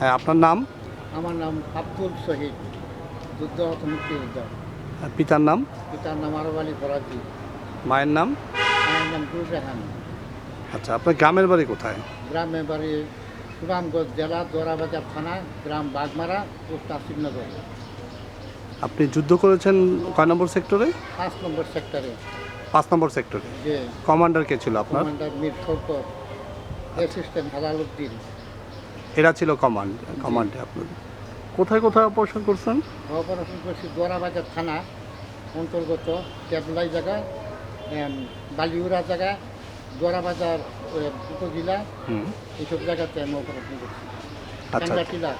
হ্যাঁ আপনার নাম? আমার নাম আব্দুল শহীদ যুদ্ধরত মুক্তিযোদ্ধা আর পিতার নাম? পিতার নাম আরব আলী ফরাজি। মায়ের নাম? মায়ের নাম গুল রেহান আচ্ছা আপনার গ্রামের বাড়ি কোথায়? গ্রামের বাড়ি সুনামগঞ্জ জেলা দোরাবাজার থানা গ্রাম বাগমারা পোস্ট আসিফনগর আপনি যুদ্ধ করেছেন কয় নম্বর সেক্টরে? পাঁচ নম্বর সেক্টরে। পাঁচ নম্বর সেক্টরে। কমান্ডার কে ছিল আপনার? কমান্ডার মীর শৌকত অ্যাসিস্ট্যান্ট হালালুদ্দিন এরা ছিল কমান্ড কমান্ডে আপনাদের কোথায় কোথায় অপারেশন করছেন? অপারেশন করছি দোরাবাজার থানা অন্তর্গত ক্যাবলাই জায়গা বালিউরা জায়গা দোরাবাজার এ, উপজেলা। হুম। এইসব জায়গাতে আমি অপারেশন করছি। আচ্ছা টাঙ্গাটিলা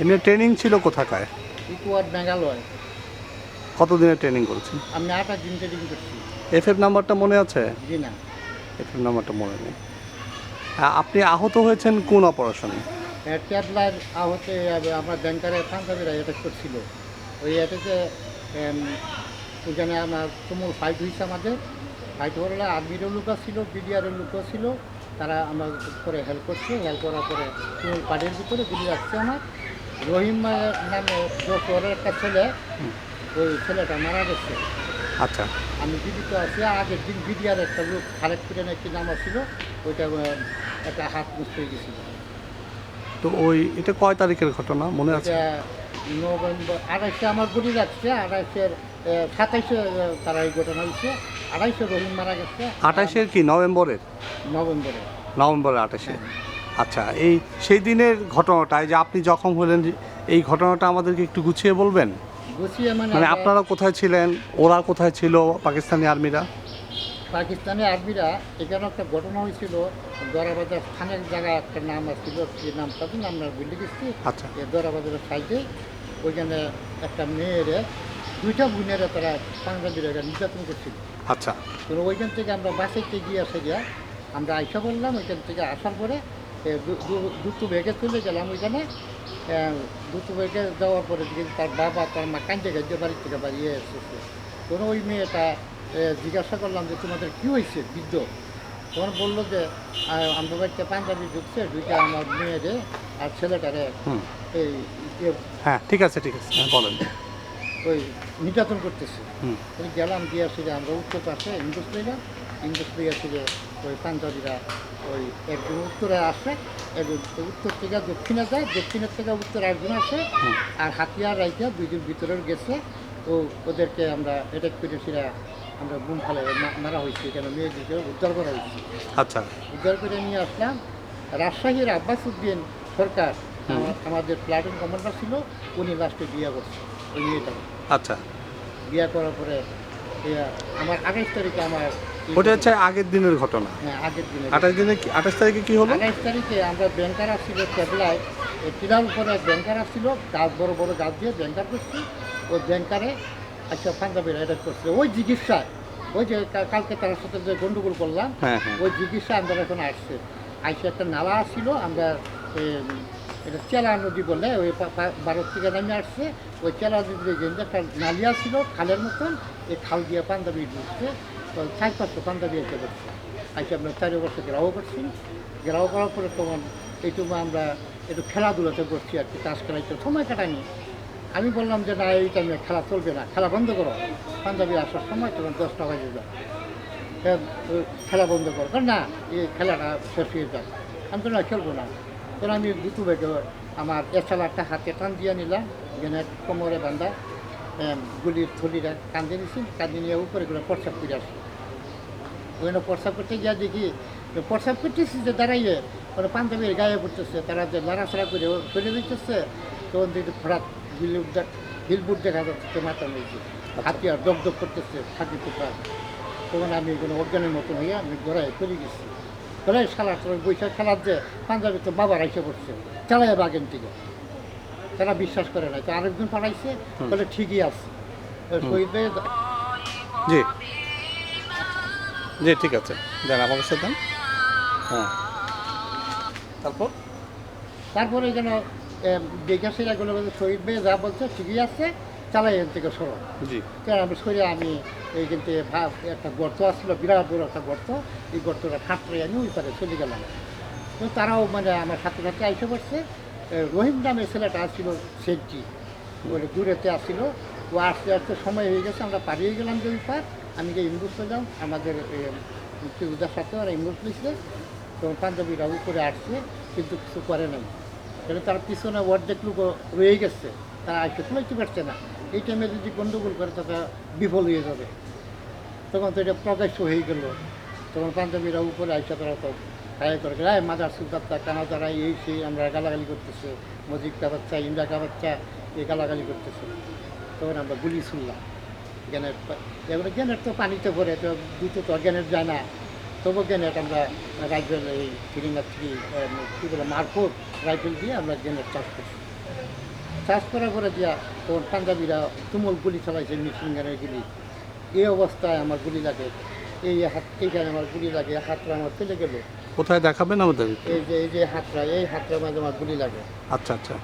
এমনি ট্রেনিং ছিল কোথাকায় ইকুয়ার মেঘালয় কতদিনের ট্রেনিং করেছেন? আমি আটা দিন ট্রেনিং করছি। এফ এফ নাম্বারটা মনে আছে? জি না। এফ এফ নাম্বারটা মনে নেই। আপনি আহত হয়েছেন কোন অপারেশনে? ট্যাবলার আহতে আমরা ব্যাংকারের পাঞ্জাবিরা অ্যাটাক করছিল। ওই অ্যাটাকে ওইখানে আমার তুমুল ফাইট হয়েছে আমাদের। ফাইট হলে আর্মিরও লোক ছিল, বিডিআরের লোকও ছিল। তারা আমার করে হেল্প করছে। হেল্প করার পরে তুমুল পাড়ের ভিতরে গুলি আসছে আমার। রহিম নামে একটা ছেলে, ওই ছেলেটা মারা গেছে। আচ্ছা। আমি জীবিত আছি। আগের দিন বিডিআর একটা লোক করে নাকি নাম ছিল ওইটা একটা হাত হয়ে গেছিল। তো ওই এটা কয় তারিখের ঘটনা মনে আছে? নভেম্বর আড়াইশে আমার গুলি যাচ্ছে আড়াইশের সাতাইশে তারা এই ঘটনা হয়েছে। আড়াইশে রহিম মারা গেছে। আঠাশের কি নভেম্বরের? নভেম্বরে নভেম্বরের আঠাশে আচ্ছা এই সেই দিনের ঘটনাটায় যে আপনি জখম হলেন এই ঘটনাটা আমাদেরকে একটু গুছিয়ে বলবেন? মানে মানে আপনারা কোথায় ছিলেন? ওরা কোথায় ছিল? পাকিস্তানি আর্মিরা? পাকিস্তানি আর্মিরা এখানে একটা ঘটনা হয়েছিল দরাবাজার স্থানের জায়গা একটা নাম আসছিল যে নামটা দিন আমরা ভুলে গেছি। আচ্ছা। দরাবাজারের সাইডে ওইখানে একটা মেয়েরে দুইটা বোনেরা তারা পাঞ্জাবিরা নির্যাতন করছিল। আচ্ছা। তো ওইখান থেকে আমরা বাসেতে গিয়ে আসে গিয়া আমরা আইসা বললাম ওইখান থেকে আসার পরে দুটো ব্যাগে চলে গেলাম ওইখানে। দুটো ব্যাগে যাওয়ার পরে দেখি তার বাবা তার মা কান্দে গাইতে বাড়ি থেকে বাড়িয়ে এসেছে। তখন ওই মেয়েটা জিজ্ঞাসা করলাম যে তোমাদের কী হয়েছে বৃদ্ধ? তখন বলল যে আমরা বাড়িতে পাঞ্জাবি ঢুকছে দুইটা আমার মেয়েরে আর ছেলেটারে এই ইয়ে, হ্যাঁ ঠিক আছে ঠিক আছে হ্যাঁ বলেন। ওই নির্যাতন করতেছে। গেলাম দিয়ে আসলে আমরা উত্তর পাশে ইন্ডাস্ট্রিরা ইন্ডাস্ট্রি আসলে ওই পাঞ্জাবিরা ওই একজন উত্তরে আসে একজন উত্তর থেকে দক্ষিণে যায় দক্ষিণের থেকে উত্তরে একজন আসে আর হাতিয়ার রাইতে দুইজন ভিতরেও গেছে। ও ওদেরকে আমরা অ্যাটাক করে সেটা আমরা গুম ফেলে মারা হয়েছে এখানে মেয়েদেরকে উদ্ধার করা হয়েছে। আচ্ছা। উদ্ধার করে নিয়ে আসলাম। রাজশাহীর আব্বাস উদ্দিন সরকার আমা- আমাদের প্লাটুন কমান্ডার ছিল উনি লাস্টে বিয়ে করছে ওই মেয়েটাকে। আচ্ছা। বিয়ে করার পরে আমার আঠাইশ তারিখে আমার ওটা হচ্ছে আগের দিনের ঘটনা। হ্যাঁ আগের দিনে আঠাশ দিনে আঠাশ তারিখে কি হলো? আঠাইশ তারিখে আমরা ব্যাংকার আসছিল কেবলায় এই টিলার উপরে ব্যাংকার আসছিল গাছ বড় বড় গাছ দিয়ে ব্যাংকার করছি। ওই ব্যাংকারে আচ্ছা পাঞ্জাবিরা এটা করছে। ওই চিকিৎসায় ওই যে কালকে তার সাথে যে গন্ডগোল করলাম হ্যাঁ হ্যাঁ। ওই চিকিৎসা আমরা এখন আসছে। আইসে একটা নালা আসছিল আমরা এটা চেলা নদী বলে ওই ভারত থেকে নামে আসছে। ওই চেলা নদীতে একটা নালিয়া ছিল খালের মতন। এই খাল দিয়ে পাঞ্জাবি ঢুকছে চার পাঁচশো পাঞ্জাবি এসে করছে আইসে আমরা চারি বছর গ্রাহ করছি গ্রাহ করার পরে তখন এইটুকু আমরা একটু খেলাধুলাতে করছি আর কি তাস খেলাইতে সময় কাটানি আমি বললাম যে না এই টাইমে খেলা চলবে না খেলা বন্ধ করো পাঞ্জাবি আসার সময় তখন দশটা বাজে যায় খেলা বন্ধ কর না এই খেলাটা শেষ হয়ে যায় আমি তো না খেলব না তখন আমি দুটো বেগে আমার এছাড়া হাতে টান দিয়ে নিলাম এখানে কোমরে বান্ধা গুলির থলিটা কান্দে নিছি কান্দে নিয়ে উপরে করে প্রস্রাব করে আসি। ওখানে প্রস্রাব করতে গিয়ে দেখি যে প্রস্রাব করতেছি যে দাঁড়াইয়ে ওরা পাঞ্জাবির গায়ে পড়তেছে তারা যে লড়াছড়া করে চলে দিতেছে তখন দেখি হঠাৎ হিল হিলবুট দেখা যাচ্ছে মাথা নিয়েছে হাতিয়ার দগ দগ করতেছে থাকি টুকরা তখন আমি কোনো অজ্ঞানের মতন হয়ে আমি গড়াই চলে গেছি। গড়াই সালা তোর বৈশাখ খেলার যে পাঞ্জাবি তো বাবা রাইসে পড়ছে চালাই বাগেন থেকে। তারা বিশ্বাস করে না তো আরেকজন পাঠাইছে বলে ঠিকই আছে। শহীদ ভাই জি। জি ঠিক আছে। দেন আমার কাছে দেন। হ্যাঁ। তারপর? তারপরে যেন সেটা গুলো বলছে, শহীদ ভাই যা বলছে ঠিকই আছে চালাই এখান থেকে সরো। জি। তো আমি সরে আমি এইখান থেকে ভাব একটা গর্ত আসছিল বিরাট বড় একটা গর্ত এই গর্তটা ফাটরে আমি ওই পারে চলে গেলাম। তো তারাও মানে আমার সাথে সাথে আইসে পড়ছে রহিম নামে ছেলেটা আসছিল সেটজি বলে দূরেতে আসছিল। ও আসতে আসতে সময় হয়ে গেছে, আমরা পালিয়ে গেলাম ওই পার। আমি যে ইমরুজ যাও, আমাদের উদার সাথে ওরা ইমরুজ নিচ্ছে তখন পাঞ্জাবিরা উপরে আসছে, কিন্তু কিছু করে নাই। তাহলে তার পিছনে অর্ধেক লোক রয়ে গেছে। তারা আসতে তুলাইতে পারছে না। এই টাইমে যদি গণ্ডগোল করে তারা বিফল হয়ে যাবে। তখন তো এটা প্রকাশ্য হয়ে গেল। তখন পাঞ্জাবিরা উপরে আইসা তারা হায় করে গায়ে মাদার সুলতাত্তা কানাদারা এই সেই আমরা গালাগালি করতেছে। মজিদ কা বাচ্চা ইন্দ্রা কা বাচ্চা এই গালাগালি করতেছে। তখন আমরা গুলি শুনলাম। জ্ঞানের এগুলো জ্ঞানের তো পানিতে পড়ে তো দুটো তো জ্ঞানের যায় না। তবু জ্ঞানের আমরা রাইফেল এই ফিরিঙ্গার থেকে কী বলে, মারফত রাইফেল দিয়ে আমরা জ্ঞানের চাষ করছি। চাষ করার পরে দিয়া তখন পাঞ্জাবিরা তুমুল গুলি চালাইছে মেশিন গানের গুলি। এই অবস্থায় আমার গুলি লাগে। এই হাত, এইখানে আমার গুলি লাগে হাতটা আমার ফেলে গেল। কোথায় দেখাবেন আমাদের? এই যে এই যে হাতটা এই হাতটার মাঝে আমার গুলি লাগে। আচ্ছা আচ্ছা।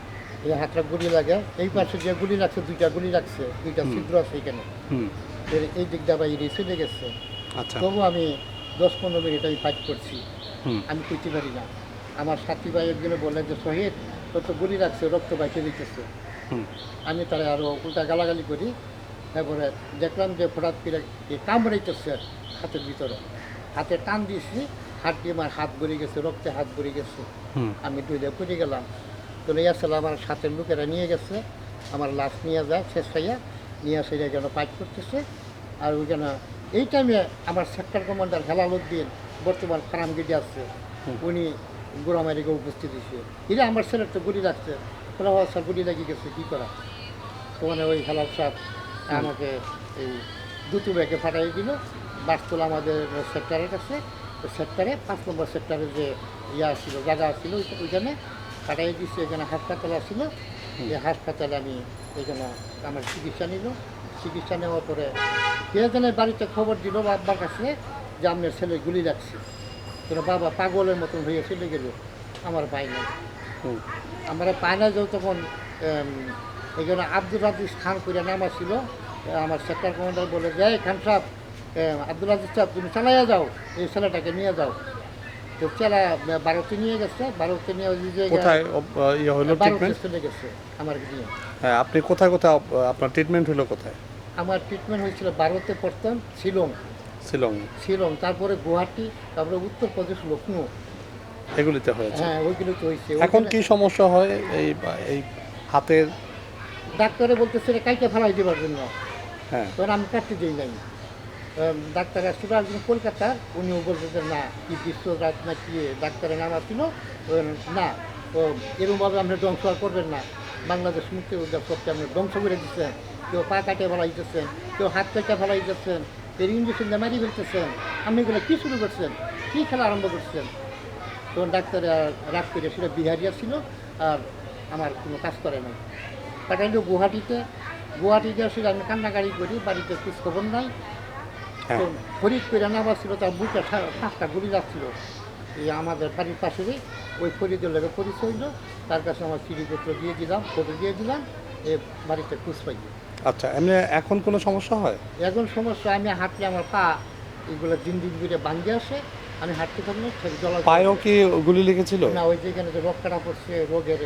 এই হাতটা গুলি লাগে। এই পাশে যে গুলি লাগছে দুইটা গুলি লাগছে দুইটা ছিদ্র আছে এখানে। হুম। এর এই দিকটা আবার এড়িয়ে চলে গেছে। আচ্ছা। তবু আমি দশ পনেরো মিনিট আমি ফাইট করছি। আমি কইতে পারি না। আমার সাথী ভাই একজনে বললেন যে শহীদ তোর তো গুলি লাগছে রক্ত বাইকে দিতেছে আমি তারা আরও উল্টা গালাগালি করি। তারপরে দেখলাম যে হঠাৎ করে এ কামড়াইতেছে হাতের ভিতরে। হাতে টান দিয়েছি। দিয়ে আমার হাত ভরে গেছে রক্তে হাত ভরে গেছে। আমি ডুইলে পড়ে গেলাম। তো নিয়ে আসলে আমার সাথের লোকেরা নিয়ে গেছে আমার লাশ নিয়ে যায় শেষ খাইয়া নিয়ে আসে যেন ফাইট করতেছে। আর ওইখানে এই টাইমে আমার সেক্টর কমান্ডার হেলাল উদ্দিন বর্তমান ফারামগিরি আছে। উনি গোড়ামারিকে উপস্থিত হয়েছে। এটা আমার ছেলের তো গুলি লাগছে। বলে "ও স্যার গুলি লাগিয়ে গেছে কী করা? মানে ওই হেলাল সাহেব আমাকে এই দুটো ব্যাগে ফাটাই দিল। বাসতলা আমাদের সেক্টরের কাছে। সেক্টরে পাঁচ নম্বর সেক্টরে যে ইয়া ছিল জায়গা ছিল ওই- ওইখানে ফাটাই দিচ্ছে এখানে হাসপাতাল ছিল এই হাসপাতালে আমি এখানে আমার চিকিৎসা নিল। চিকিৎসা নেওয়ার পরে কে বাড়িতে খবর দিল বাবার কাছে যে আপনার ছেলে গুলি লাগছে। তোর বাবা পাগলের মতন হয়ে চলে গেল আমার পাই নাই। আমার পাই না যাও তখন এম, এখানে আব্দুল রাজিজ খান করে নাম ছিল আমার সেক্টর কমান্ডার বলে যে "এই খান সাহেব আব্দুল রাজিজ সাহেব তুমি চালাইয়া যাও এই ছেলেটাকে নিয়ে যাও। তো চেলা ভারতে নিয়ে গেছে ভারতে নিয়ে ওই যে কোথায় ইয়ে হলো ট্রিটমেন্ট চলে গেছে আমার নিয়ে হ্যাঁ আপনি কোথায় কোথায় আপনার ট্রিটমেন্ট হলো কোথায়? আমার ট্রিটমেন্ট হয়েছিল ভারতে প্রথম শিলং। শিলং। শিলং তারপরে গুয়াহাটি তারপরে উত্তরপ্রদেশ লখনৌ এগুলিতে হয়েছে? হ্যাঁ ওইগুলো তো হয়েছে। এখন কি সমস্যা হয় এই এই হাতের? ডাক্তারে বলতেছে রে কাইকে ফেলাই দেবার জন্য। হ্যাঁ। তখন আমি কাটতে দিই নাই। ডাক্তার আসছিল একজন কলকাতার উনিও বলছে যে না, কি বিশ্বরাজ না কি, ডাক্তারের নাম আসছিল না ও এরকমভাবে আপনি ধ্বংস আর করবেন না। বাংলাদেশ মুক্তি উদ্যোগ সবকে আপনি ধ্বংস করে দিচ্ছেন, কেউ পা কাটে ফেলাই দিচ্ছেন, কেউ হাত কেটে ফেলাই দিচ্ছেন এর ইঞ্জেকশন দিয়ে মারি ফেলতেছেন, আপনি এগুলো কী শুরু করছেন? কী খেলা আরম্ভ করছেন? তখন ডাক্তার রাগ করে সেটা বিহারিয়া ছিল আর আমার কোনো কাজ করে নাই। পাঠাইলো গুয়াহাটিতে গুয়াহাটিতে আসলে আমি কান্নাকাড়ি করি, বাড়িতে খোঁজ খবর নাই তো ফরিদ করে নামা ছিল তার বুকে পাঁচটা গুলি লাগছিল এই আমাদের বাড়ির পাশেরই ওই ফরিদের লোকের পরিচয় হইল তার কাছে আমার চিঠিপত্র দিয়ে দিলাম ফটো দিয়ে দিলাম এ বাড়িতে খোঁজ পাই। আচ্ছা এমনি এখন কোনো সমস্যা হয়? এখন সমস্যা আমি হাঁটলে আমার পা এগুলো দিন দিন করে ভাঙ্গে আসে আমি হাঁটতে থাকলে জলা পায়েও কি গুলি লেগেছিল? না ওই যেখানে যে রোগ কাটা পড়ছে রোগের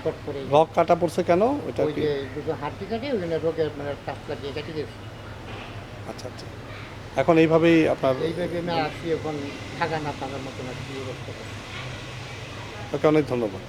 ছট পড়ে। রক কাটা পড়ছে কেন? ওইটা ওই যে দুটো হাঁটতে কাটে ওইখানে রোগের মানে টাচ লাগিয়ে কেটে গেছে। আচ্ছা আচ্ছা। এখন এইভাবেই আপনার এইভাবে আমি আসি এখন থাকা না থাকার মতন আর কি অবস্থা? অনেক ধন্যবাদ।